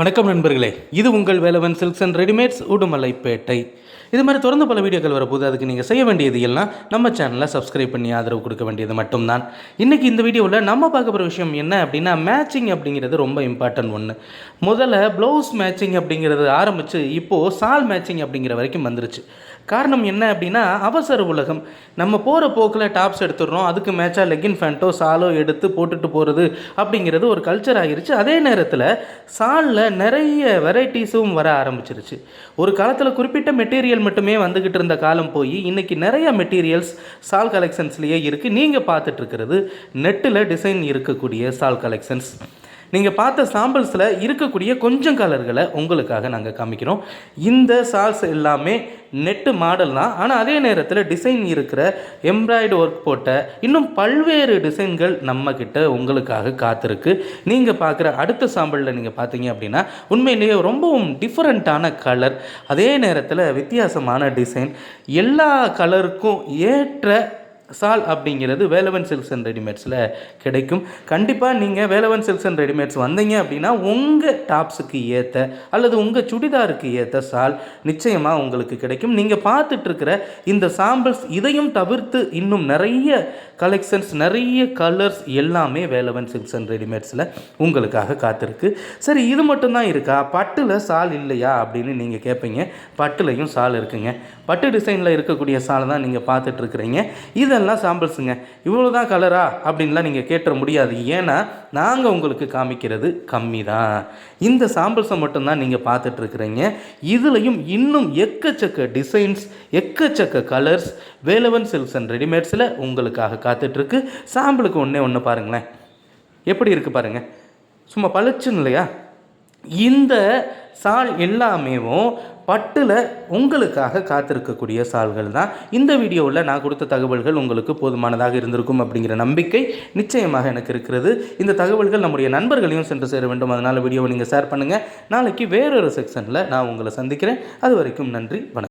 வணக்கம் நண்பர்களே. இது உங்கள் Velavan silks and readymades Udumalaipettai. இது மாதிரி தொடர்ந்து பல வீடியோக்கள் வரப்போது அதுக்கு நீங்கள் செய்ய வேண்டியது எல்லாம் நம்ம சேனலை சப்ஸ்கிரைப் பண்ணி ஆதரவு கொடுக்க வேண்டியது மட்டும்தான். இன்றைக்கி இந்த வீடியோவில் நம்ம பார்க்க போகிற விஷயம் என்ன அப்படின்னா மேட்சிங் அப்படிங்கிறது ரொம்ப இம்பார்ட்டன்ட் ஒன்று முதல்ல ப்ளவுஸ் மேட்சிங் அப்படிங்கிறது ஆரம்பித்து இப்போது சால் மேட்சிங் அப்படிங்கிற வரைக்கும் வந்துருச்சு. காரணம் என்ன அப்படின்னா அவசர உலகம். நம்ம போகிற போக்கில் டாப்ஸ் எடுத்துடுறோம். அதுக்கு மேட்சாக லெகின் ஃபேண்ட்டோ சாலோ எடுத்து போட்டுட்டு போகிறது அப்படிங்கிறது ஒரு கல்ச்சர் ஆகிருச்சு அதே நேரத்தில் சாலில் நிறைய வெரைட்டிஸும் வர ஆரம்பிச்சிருச்சு. ஒரு காலத்தில் குறிப்பிட்ட மெட்டீரியல் மட்டுமே வந்துக்கிட்டு இருந்த காலம் போய் இன்றைக்கி நிறைய மெட்டீரியல்ஸ் சால் கலெக்ஷன்ஸ்லேயே இருக்குது நீங்கள் பார்த்துட்டு இருக்கிறது நெட்டில் டிசைன் இருக்கக்கூடிய சால் கலெக்ஷன்ஸ் நீங்கள் பார்த்த சாம்பிள்ஸில் இருக்கக்கூடிய கொஞ்சம் கலர்களை உங்களுக்காக நாங்கள் காமிக்கிறோம். இந்த சால்ஸ் எல்லாமே நெட்டு மாடல் தான். ஆனால் அதே நேரத்தில் டிசைன் இருக்கிற எம்ப்ராய்டு ஒர்க் போட்ட இன்னும் பல்வேறு டிசைன்கள் நம்மக்கிட்ட உங்களுக்காக காத்திருக்கு. நீங்கள் பார்க்குற அடுத்த சாம்பிளில் நீங்கள் பார்த்தீங்க அப்படின்னா உண்மையிலேயே ரொம்பவும் டிஃப்ரெண்ட்டான கலர் அதே நேரத்தில் வித்தியாசமான டிசைன் எல்லா கலருக்கும் ஏற்ற சால் அப்படிங்கிறது வேலவன் சில்க்ஸ் அண்ட் ரெடிமேட்ஸில் கிடைக்கும். கண்டிப்பாக நீங்கள் வேலவன் சில்க்ஸ் அண்ட் ரெடிமேட்ஸ் வந்தீங்க அப்படின்னா உங்கள் டாப்ஸுக்கு ஏற்ற அல்லது உங்கள் சுடிதாருக்கு ஏற்ற சால் நிச்சயமாக உங்களுக்கு கிடைக்கும். நீங்கள் பார்த்துட்ருக்கிற இந்த சாம்பிள்ஸ் இதையும் தவிர்த்து இன்னும் நிறைய கலெக்ஷன்ஸ் நிறைய கலர்ஸ் எல்லாமே வேலவன் சில்க்ஸ் அண்ட் ரெடிமேட்ஸில் உங்களுக்காக காத்திருக்கு. சரி இது மட்டும்தான் இருக்கா? பட்டில் சால் இல்லையா அப்படின்னு நீங்கள் கேட்பீங்க பட்டுலையும் சால் இருக்குங்க. பட்டு டிசைனில் இருக்கக்கூடிய சால் தான் நீங்கள் பார்த்துட்ருக்குறீங்க. இதை இதெல்லாம் சாம்பிள்ஸுங்க இவ்வளோ தான் கலரா அப்படின்லாம் நீங்கள் கேட்டுற முடியாது. ஏன்னா நாங்கள் உங்களுக்கு காமிக்கிறது கம்மி தான் இந்த சாம்பிள்ஸை மட்டும்தான் நீங்கள் பார்த்துட்ருக்குறீங்க. இதுலேயும் இன்னும் எக்கச்சக்க டிசைன்ஸ் எக்கச்சக்க கலர்ஸ் வேலவன் சில்க்ஸ் அண்ட் ரெடிமேட்ஸில் உங்களுக்காக காத்துட்ருக்கு. சாம்பிளுக்கு ஒன்றே ஒன்று பாருங்களேன். எப்படி இருக்குது பாருங்கள் சும்மா பளிச்சுன்னு இல்லையா? இந்த சால் எல்லாமேவும் பட்டில் உங்களுக்காக காத்திருக்கக்கூடிய சால்கள் தான். இந்த வீடியோவில் நான் கொடுத்த தகவல்கள் உங்களுக்கு போதுமானதாக இருந்திருக்கும் அப்படிங்கிற நம்பிக்கை நிச்சயமாக எனக்கு இருக்கிறது. இந்த தகவல்கள் நம்முடைய நண்பர்களையும் சென்று சேர வேண்டும். அதனால் வீடியோவை நீங்கள் ஷேர் பண்ணுங்கள் நாளைக்கு வேறொரு செக்ஷனில் நான் உங்களை சந்திக்கிறேன். அது வரைக்கும் நன்றி வணக்கம்.